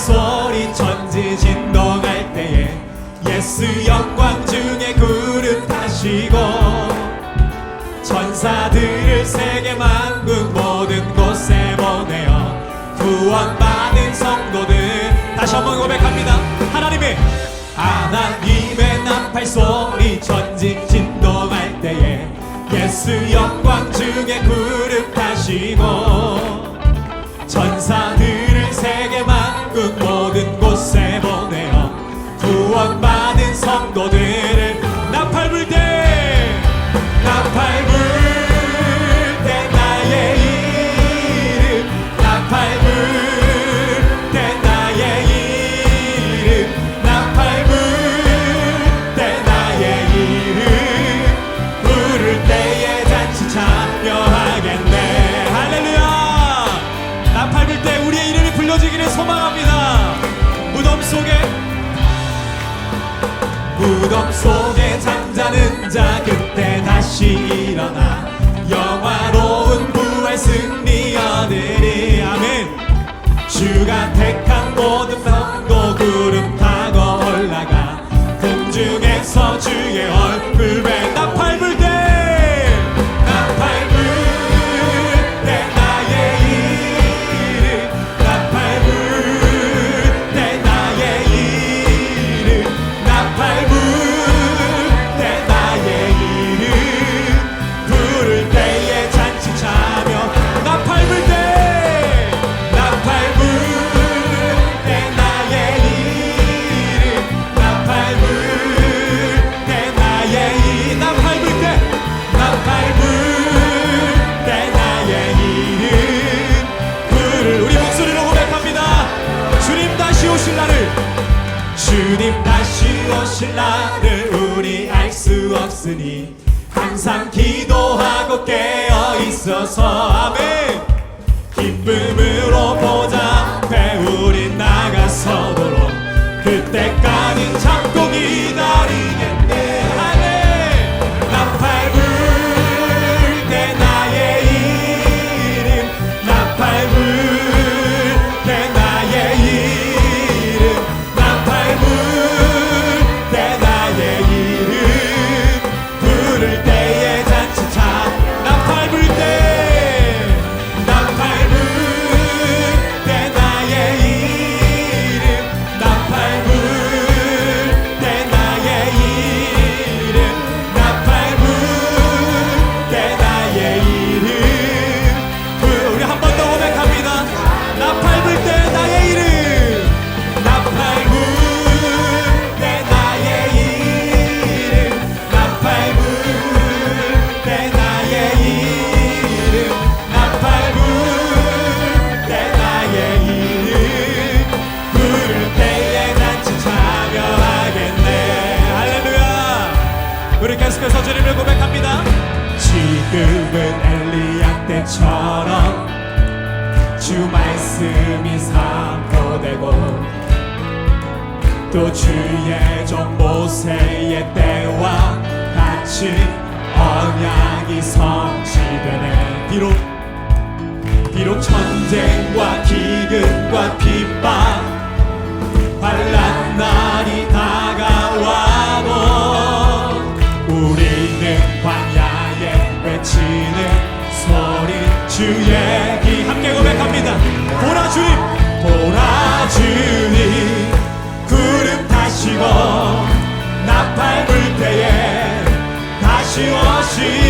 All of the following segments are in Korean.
소리 천지 진동할 때에 예수 영광 중에 구름 타시고 천사들을 세계 만국 모든 곳에 보내어 구원받은 성도들 다시 한번 고백합니다. 하나님의 하나님의 나팔 소리 천지 진동할 때에 예수 영광 중에 구름 타시고 무덤 속에 잠자는 자 그때 다시 주님 다시 오실 날을 우리 알 수 없으니 항상 기도하고 깨어 있어서 아멘. 기쁨으로 보자 배 우리 나가서도록 그때까지 계속해서 주님을 고백합니다. 지금은 엘리야 때처럼 주 말씀이 선포되고 또 주의 종 모세의 때와 같이 언약이 성취되네. 비록 비록 전쟁과 기근과 핍박 주의 기 함께 고백합니다. 보라 주님 보라 주님. 구름 타시고 나팔 불 때에 다시 오시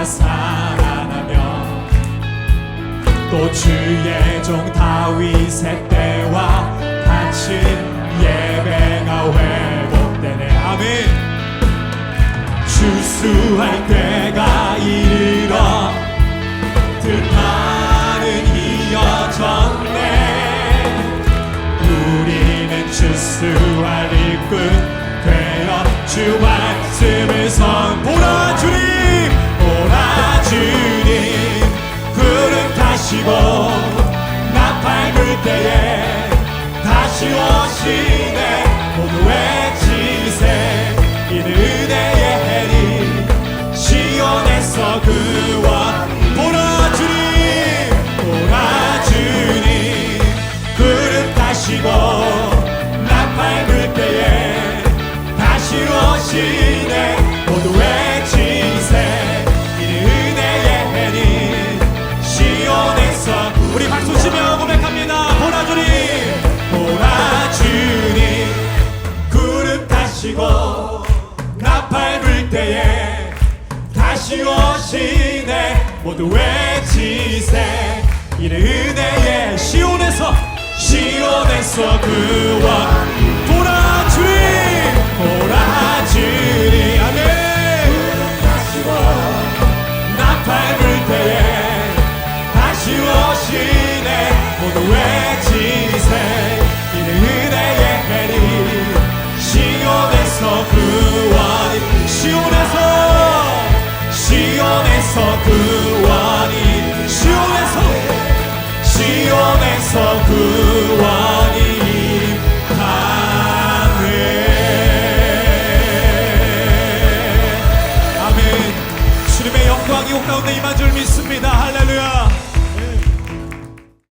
뼈가 살아나며 또 주의 종 다윗의 때와 같이 예배가 회복되네. 아멘. 주수할 때가 이르러 들판은 이어졌네. 우리는 주수할 일꾼 되어 주 말씀을 선보라 주님 see. 씌워지네. 모두의 지세. 이래 은혜의 시온에서 시온에서 그와